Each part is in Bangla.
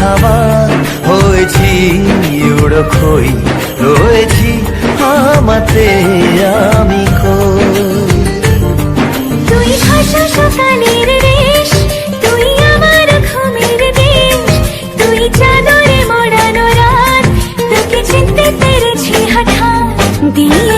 হাওয়া, হয়েছি উড়ো কই রয়েছি আমাতে, আমি কই তুই ভাষা সকালের রেশ তুই আমার ঘুমের দেশ, তুই চাদরে মোড়ানো রাত, তোকে চিনতে পেরেছি হঠাৎ। দিয়েছি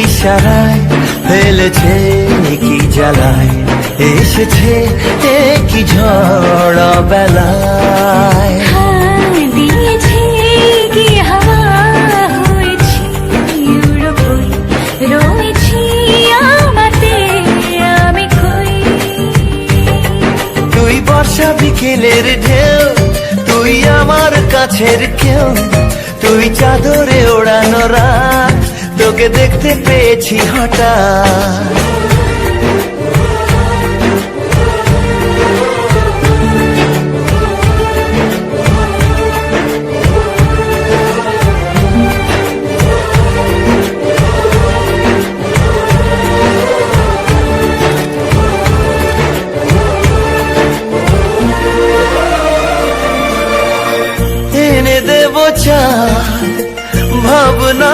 ইশারায় ফেলেছে কি জ্বালায় এসেছে কি ঝড় বেলায়। তুই বর্ষা বিকেলের ঢেউ তুই আমার কাছের কেউ তুই চাদরে ওড়ানো রাত। তোকে দেখতে পেয়েছি হঠাৎ। দেব চাঁদ ভাবনা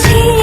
বুঝি